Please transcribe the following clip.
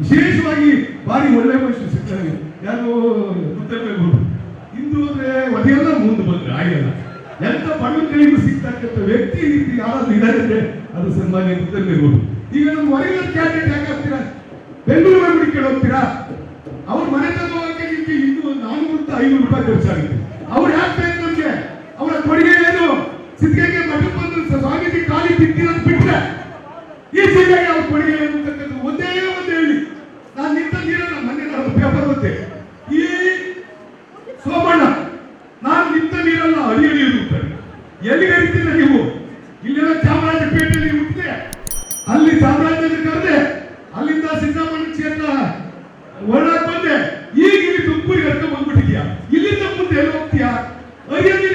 ವಿಶೇಷವಾಗಿ ಭಾರಿ ಒಳ್ಳೆ ಮನುಷ್ಯ ಸಿಗ್ತಾರೆ ಯಾರು ಮುತ್ತಬೇಕು ಹಿಂದೂ ಅಂದ್ರೆ ಒದೆಯಲ್ಲ ಮುಂದೆ ಬಂದ್ರೆ ಆಗಿಲ್ಲ ಎಂತ ಪಂಡಿತರಿಗೂ ಸಿಗ್ತಕ್ಕಂಥ ವ್ಯಕ್ತಿ ರೀತಿ ಯಾರಾದ್ರೂ ಇದ್ದಾರೆ ಅದು ಸನ್ಮಾನ್ಯ ಮುತ್ತಬೇಕು ಈಗ ನಮ್ಮ ಹೊರಗಿನ ಕ್ಯಾಂಡಿಡೇಟ್ ಯಾಕೆ ಹೋಗ್ತೀರಾ ಬೆಂಗಳೂರು ಹುಡುಕಿ ಹೋಗ್ತೀರಾ ಅವ್ರ ಮನೆ ತಗೋಕೆ ನಿಮ್ಗೆ ಇಂದು ಒಂದು ನಾನ್ನೂರ ಐನೂರು ರೂಪಾಯಿ ಖರ್ಚಾಗುತ್ತೆ. ಅವ್ರು ಯಾಕೆ ಬೇಕು ನಮ್ಗೆ? ಅವರ ಕೊಡುಗೆ ಏನು? ಸಿದ್ಧಗೆ ಮಠಕ್ಕೆ ಬಂದು ಸ್ವಾಮೀಜಿ ಖಾಲಿ ತಿಂತೀರ ಬಿಟ್ರೆ ಈ ಜಿಲ್ಲೆಗೆ ಅವ್ರ ಕೊಡುಗೆ ಬರುತ್ತೆ ಈ ಸೋಮಣ್ಣ, ನಾನು ನಿಂತ ನೀರನ್ನ ಅಡಿಯಲ್ಲಿ ಇರುತ್ತಾರೆ ಎಲ್ಲಿ ಹರಿತೀರ ನೀವು? ಇಲ್ಲಿನ ಚಾಮರಾಜಪೇಟೆಯಲ್ಲಿ ಹುಟ್ಟಿದೆ. ಅಲ್ಲಿ ಚಾಮರಾಜನ ಕರೆದೆ, ಅಲ್ಲಿಂದ ಸಿದ್ದಮಣಚಿಯನ್ನ ಒಳಗೆ ಬಂದೆ. ಈಗ ಇಲ್ಲಿ ತುಮಕೂರಿಗೆ ಹರ್ಕೊಂಡು ಬಂದ್ಬಿಟ್ಟಿದ್ಯಾ ಇಲ್ಲಿಂದ ಮುಂದೆ ಎಲ್ಲಿ ಹೋಗ್ತೀಯಾ? ಅರಿಯಲ್ಲಿ